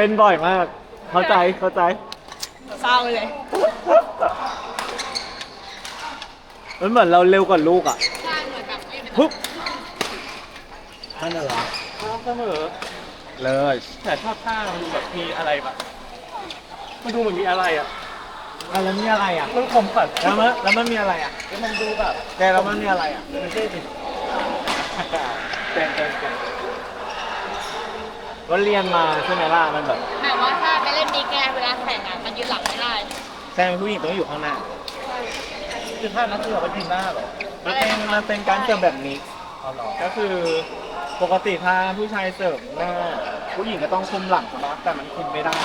เป็นบ่อยมาก เข้าใจเข้าใจ เศร้าเลย มันเหมือนเราเร็วกว่าลูกอะใช่เหมือนแบบไม่เป็นปุ๊บนั่นน่ะเหรอเสมอ เลยแต่ชอบท่ามันดูแบบมีอะไรแบบมันดูเหมือนมีอะไรอะอะแล้วมีอะไรอะมันคมสัตว์แล้วมันแล้วมันมีอะไรอะแล้วมันดูแบบแกแล้วมันมีอะไรอะไม่ใช่สิแกงแกงแกง ก็เรียนมาใช่ไหมล่ะมันแบบแต่ว่าถ้าไปเล่นดีแกเวลาแข่งอะมันยืนหลังไม่ได้แซงเป็นผู้หญิงต้องอยู่ข้างหน้าคือท่านั้นคือเราไปยืนหน้าเหรอมันเป็นมันเป็นการเสิร์ฟแบบนี้เอาเหรอก็คือปกติถ้าผู้ชายเสิร์ฟหน้าผู้หญิงก็ต้องคุมหลังใช่ไหมแต่มันคุมไม่ได้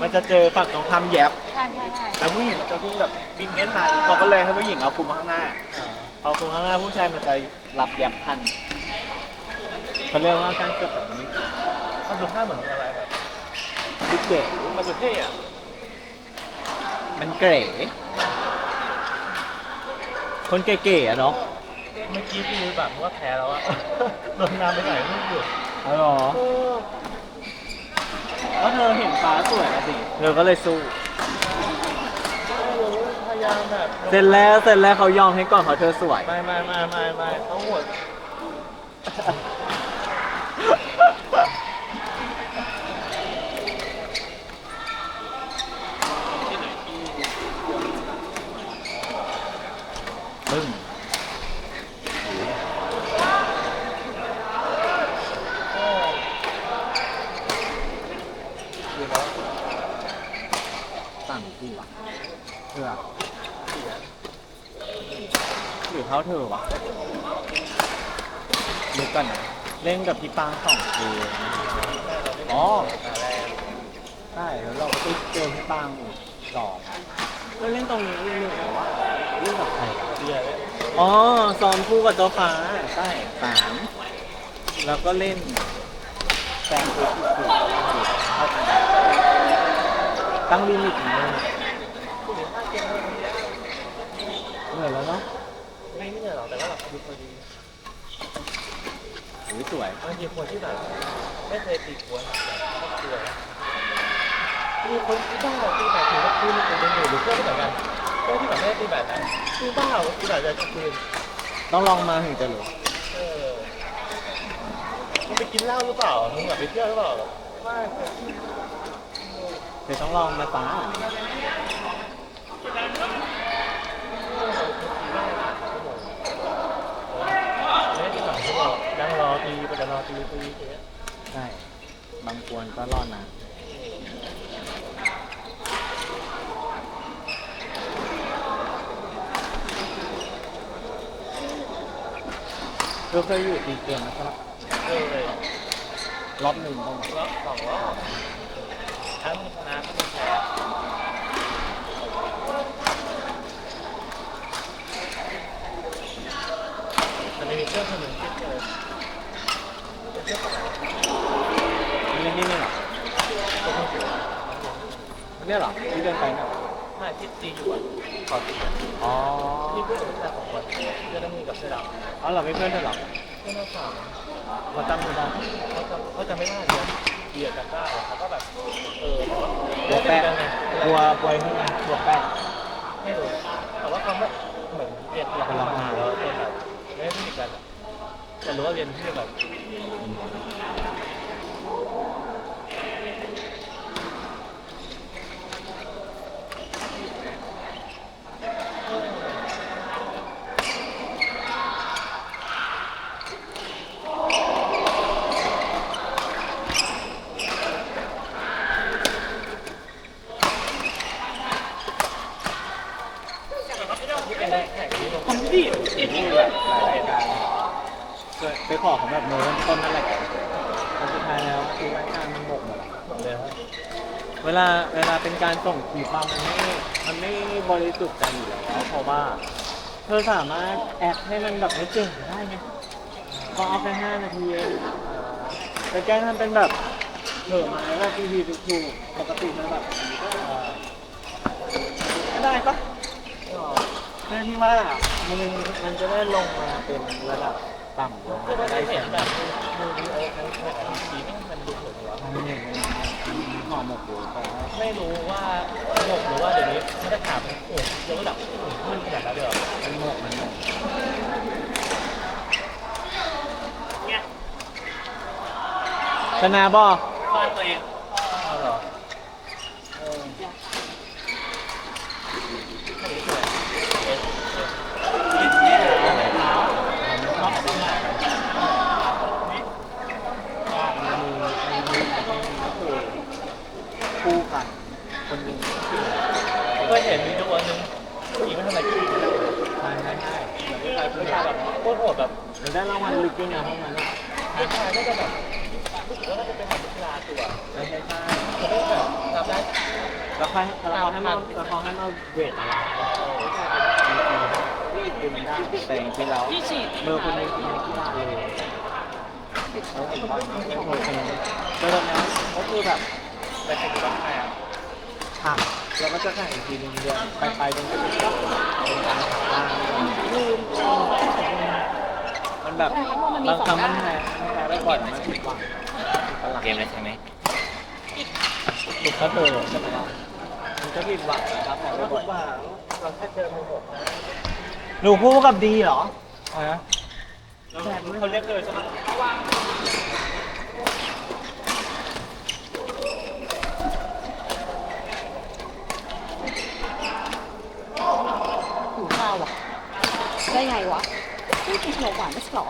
มันจะเจอฝั่งตรงข้ามแยบใช่ใช่ใช่แต่ผู้หญิงจะพุ่งแบบบินเอ็นทันเขาก็เลยให้ผู้หญิงเอาคุมข้างหน้าเอาคุมข้างหน้าผู้ชายมันจะรับแยบทันเขาเรียกว่าการเสิร์ฟแบบนี้ มันดูท่าเหมือนมีอะไรแบบดิเก๋มันดูเท่อะมันเก๋คนเก๋ๆอะเนาะเมื่อกี้พี่รู้แบบว่าแพ้แล้วอะโดนน้ำไปไหนไม่รู้อ๋อเหรอแล้วเธอเห็นฟ้าสวยนะสิเธอก็เลยสู้พยายามแบบเสร็จแล้วเสร็จแล้วเขายอมให้ก่อนเขาะเธอสวย ไม่ไม่ไม่ไม่ไม่เขาโหด ปึ้งสั่งกูวะเพื่อหรือเขาเธอวะนึกก่อนนะเล่นกับพี่ปางสองคืนอ๋อ ใช่แล้วเราก็ไปเจอที่ปางอีกสองก็เล่นตรงนี้เล่นแต่ว่าเล่นกับใครอ๋อซ้อมคู่กับตัวฟ้าใช่สามแล้วก็เล่นแซงคือคือเข้ากันตั้งลิมิตไหมเหนื่อยแล้วเนาะไม่ไม่เหนื่อยหรอกแต่ว่าแบบดูพอดีโอ้ยสวยบางทีคนที่แบบไม่เคยตีกวนแบบครอบครัวมีคนที่บ้าตีแบบถือว่าคืนเป็นเป็นหรือเพื่อนก็เหมือนกัน เพื่อนที่แบบไม่ได้ตีแบบนั้นตีบ้าตีแบบจะคืนต้องลองมาถึงจะรู้เออมึงไปกินเหล้าหรือเปล่ามึงแบบไปเที่ยวหรือเปล่าไม่เดี๋ยวต้องลองมาฟ้าไม่ได้ตีแบบที่บอกนั่งรอตีไปจะรอตีตีอย่างเงี้ยใช่บางกวนก็รอดน เราเคยอยู่ตีเกมนะครับเออเลยรอบหนึ่งต้องรอบสองรอบทั้งชนะทั้งแพ้มันมีเครื่องคนหนึ่งที่เจอนี่นี่นี่เหรอเนี่ยเหรอที่เดินไปเนี่ย ไม่ที่ตีอยู่อะขอตีอะอ๋อที่ผู้ชายสองคนเพื่อนน้ำมือกับเสื้อดำอ๋อเหราไม่เพื่อนเธอเหรอเพื่อนน้ำสาวมาจำไม่ได้เขาจะเขาจะไม่ได้เลยเบียร์กันได้เขาก็แบบเออหัวแปะกันไงกลัวกลัวขึ้นมาหัวแปะไม่รู้แต่ว่าเขาแบบเหมือนเรียนเรามาแล้วเป็นแบบไม่ได้สนิทกันแต่รู้ว่าเรียนที่แบบ ทำดินี่แบบหลายรายการเคยไป ขอของแบบโน้นต้นนั่นแหละแต่สุดท้ายแล้วคือรายการมันหมกหมดหมดเลยครับเวลาเวลาเป็นการส่งคลิปอะมันไม่มันไม่บริสุทธิ์ใจอยู่แล้วเพราะว่าเธอสามารถแอดให้มันแบบไม่เก่งได้ไงก็เอาแค่ห้านาทีเองแต่แกทำเป็นแบบเถอะมาแล้วทีวีถูกๆปกติมันแบบไม่ได้ปะเพื่อที่ว่ามันมันจะได้ลงมาเป็นระดับ ต่ำลงมาได้เห็นแบบดูดีโอทั้งแข่งทั้งทีมันมันดูสวยว่ะมันเห็นมันหอมหมกอยู่แต่ว่าไม่รู้ว่าหมกหรือว่าเดี๋ยวนี้มาตรฐานมันโอ้ยกระดับขึ้นขนาดนั้นเลยเหรอมันหมกมันหมกชนะบ่ บ้านตัวเองเอาเหรอเออไม่ได้สวยเอ๊ะเอ๊ะนี่นี่เหรอชอบมาก มันมีมันมีมันมีก็คือคู่กัน คนหนึ่ง ก็เห็นมีดูอันนึงผู้หญิงไม่ทำอะไรผู้หญิงไม่ทำอะไร ใช่ใช่ใช่ ผู้ชายผู้ชายแบบโคตรโหดแบบ เดี๋ยวได้รางวัลลึกด้วยนะพวกนั้นอะ ผู้ชายน่าจะแบบรู้สึกว่าน่าจะเป็นแบบนักกีฬาตัว ใช่ใช่ใช่ เขาได้แบบทำได้ แล้วใครแล้วเขาให้มาแล้วเขาให้มาเวทอะไรนี่คือมันได้แต่ จริงๆแล้วพี่ฉีดเบอร์คนนี้คือนักกีฬาเลยเขาเห็นบอลเป็นคนคนนี้แล้วตอนนี้ก็คือแบบไปแข่งกับใครอะหักแล้วก็จะแข่งอีกทีหนึงเดือนไปไปจนจะถึงเป็นการหักล่างมันแบบบางครั้งมันแพ้มันแพ้ได้ก่อนมันผิดหวังเกมเลยใช่ไหมถูกเขาเธอใช่ไหมล่ะมันก็ผิดหวังนะครับแพ้ได้แล้วก่ผอนมว่าเราแค่เจอมือหกนะ หนูคู่กับดีเหรอฮะเขาเรียกเลยใช่ไหมหูข้าวอะได้ไงวะนี่กินขนมหวานไม่ใช่หรอ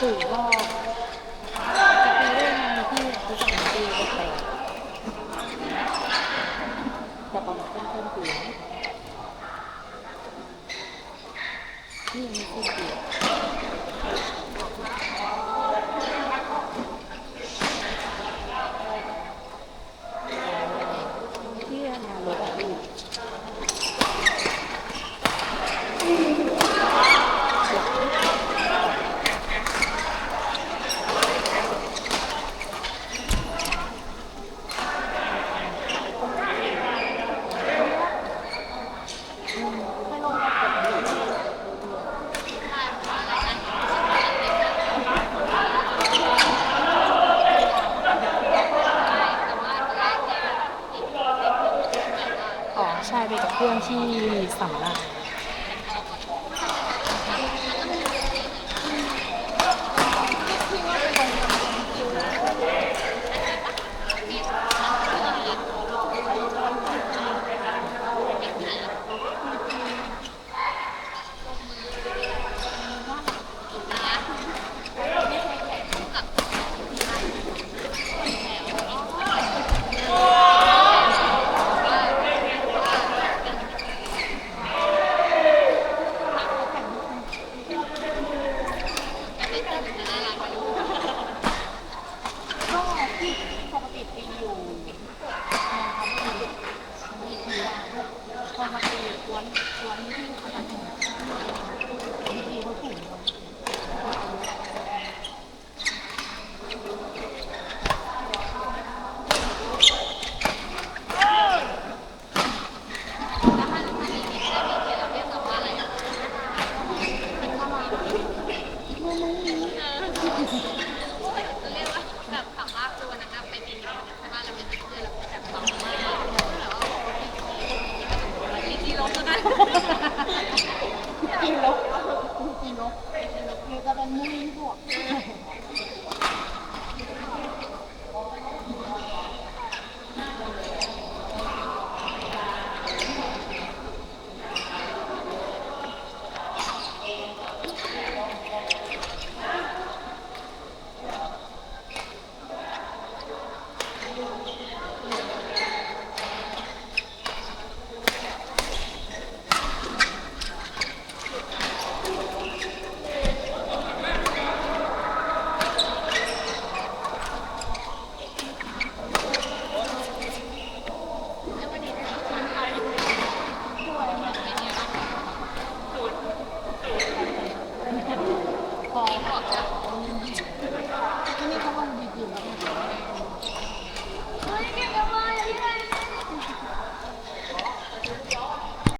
ไม่ ปกติติงอยู่พอมามีกวนกวนที่เขาทำวิธีเขาถูก